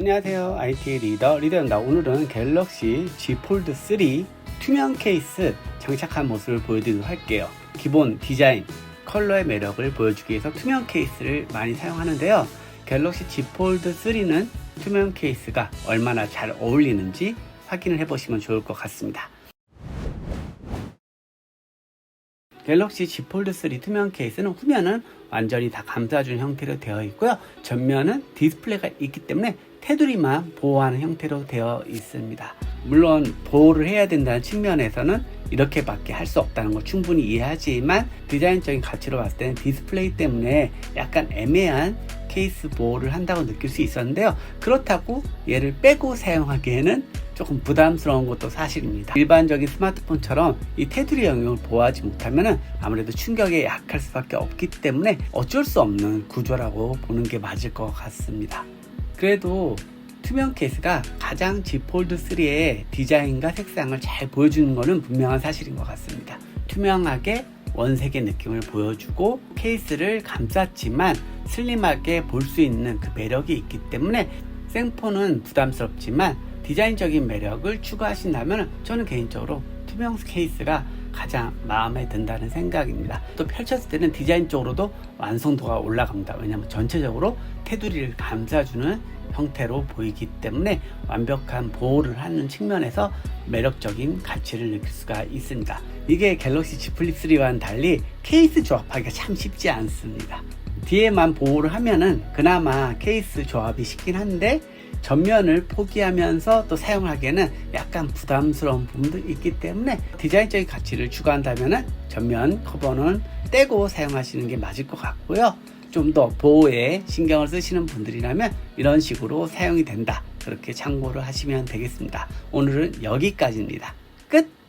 안녕하세요. IT 리더 리더입니다. 오늘은 갤럭시 G 폴드 3 투명 케이스 장착한 모습을 보여드리도록 할게요. 기본 디자인, 컬러의 매력을 보여주기 위해서 투명 케이스를 많이 사용하는데요. 갤럭시 G 폴드 3는 투명 케이스가 얼마나 잘 어울리는지 확인을 해보시면 좋을 것 같습니다. 갤럭시 Z 폴드 3 투명 케이스는 후면은 완전히 다 감싸준 형태로 되어 있고요. 전면은 디스플레이가 있기 때문에 테두리만 보호하는 형태로 되어 있습니다. 물론 보호를 해야 된다는 측면에서는 이렇게밖에 할 수 없다는 걸 충분히 이해하지만 디자인적인 가치로 봤을 때는 디스플레이 때문에 약간 애매한 케이스 보호를 한다고 느낄 수 있었는데요. 그렇다고 얘를 빼고 사용하기에는 조금 부담스러운 것도 사실입니다. 일반적인 스마트폰처럼 이 테두리 영역을 보호하지 못하면 아무래도 충격에 약할 수밖에 없기 때문에 어쩔 수 없는 구조라고 보는 게 맞을 것 같습니다. 그래도 투명 케이스가 가장 G 폴드 3의 디자인과 색상을 잘 보여주는 것은 분명한 사실인 것 같습니다. 투명하게 원색의 느낌을 보여주고 케이스를 감쌌지만 슬림하게 볼 수 있는 그 매력이 있기 때문에 생폰은 부담스럽지만 디자인적인 매력을 추구하신다면 저는 개인적으로 투명 케이스가 가장 마음에 든다는 생각입니다. 또 펼쳤을 때는 디자인적으로도 완성도가 올라갑니다. 왜냐하면 전체적으로 테두리를 감싸주는 형태로 보이기 때문에 완벽한 보호를 하는 측면에서 매력적인 가치를 느낄 수가 있습니다. 이게 갤럭시 Z 플립 3와는 달리 케이스 조합하기가 참 쉽지 않습니다. 뒤에만 보호를 하면은 그나마 케이스 조합이 쉽긴 한데 전면을 포기하면서 또 사용하기에는 약간 부담스러운 부분도 있기 때문에 디자인적인 가치를 추구한다면 전면 커버는 떼고 사용하시는 게 맞을 것 같고요. 좀 더 보호에 신경을 쓰시는 분들이라면 이런 식으로 사용이 된다. 그렇게 참고를 하시면 되겠습니다. 오늘은 여기까지입니다. 끝!